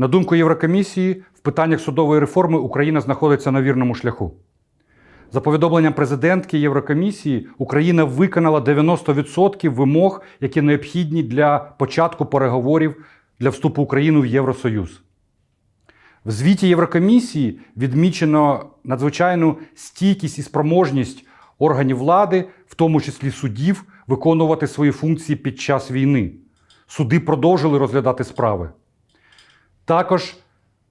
На думку Єврокомісії, в питаннях судової реформи Україна знаходиться на вірному шляху. За повідомленням президентки Єврокомісії, Україна виконала 90% вимог, які необхідні для початку переговорів для вступу України в Євросоюз. В звіті Єврокомісії відмічено надзвичайну стійкість і спроможність органів влади, в тому числі судів, виконувати свої функції під час війни. Суди продовжили розглядати справи. Також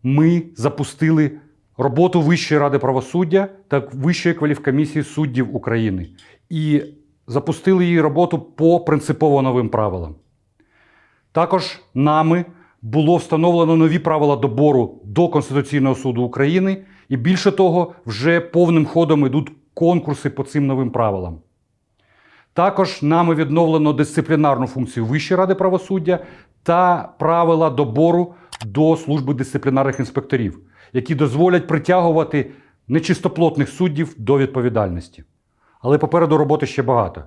ми запустили роботу Вищої ради правосуддя та Вищої кваліфкомісії суддів України і запустили її роботу по принципово новим правилам. Також нами було встановлено нові правила добору до Конституційного суду України, і більше того, вже повним ходом йдуть конкурси по цим новим правилам. Також нами відновлено дисциплінарну функцію Вищої ради правосуддя та правила добору до служби дисциплінарних інспекторів, які дозволять притягувати нечистоплотних суддів до відповідальності. Але попереду роботи ще багато.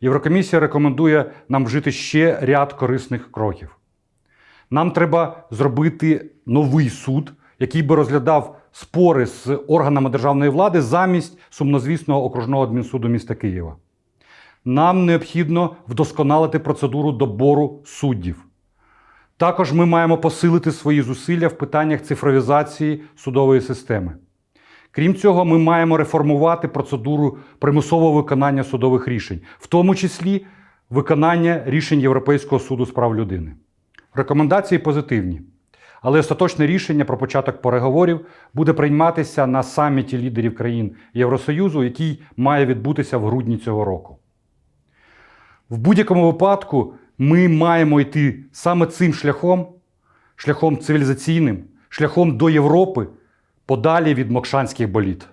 Єврокомісія рекомендує нам вжити ще ряд корисних кроків. Нам треба зробити новий суд, який би розглядав спори з органами державної влади замість сумнозвісного окружного адмінсуду міста Києва. Нам необхідно вдосконалити процедуру добору суддів. Також ми маємо посилити свої зусилля в питаннях цифровізації судової системи. Крім цього, ми маємо реформувати процедуру примусового виконання судових рішень, в тому числі виконання рішень Європейського суду з прав людини. Рекомендації позитивні, але остаточне рішення про початок переговорів буде прийматися на саміті лідерів країн Євросоюзу, який має відбутися в грудні цього року. В будь-якому випадку ми маємо йти саме цим шляхом, шляхом цивілізаційним, шляхом до Європи, подалі від мокшанських боліт.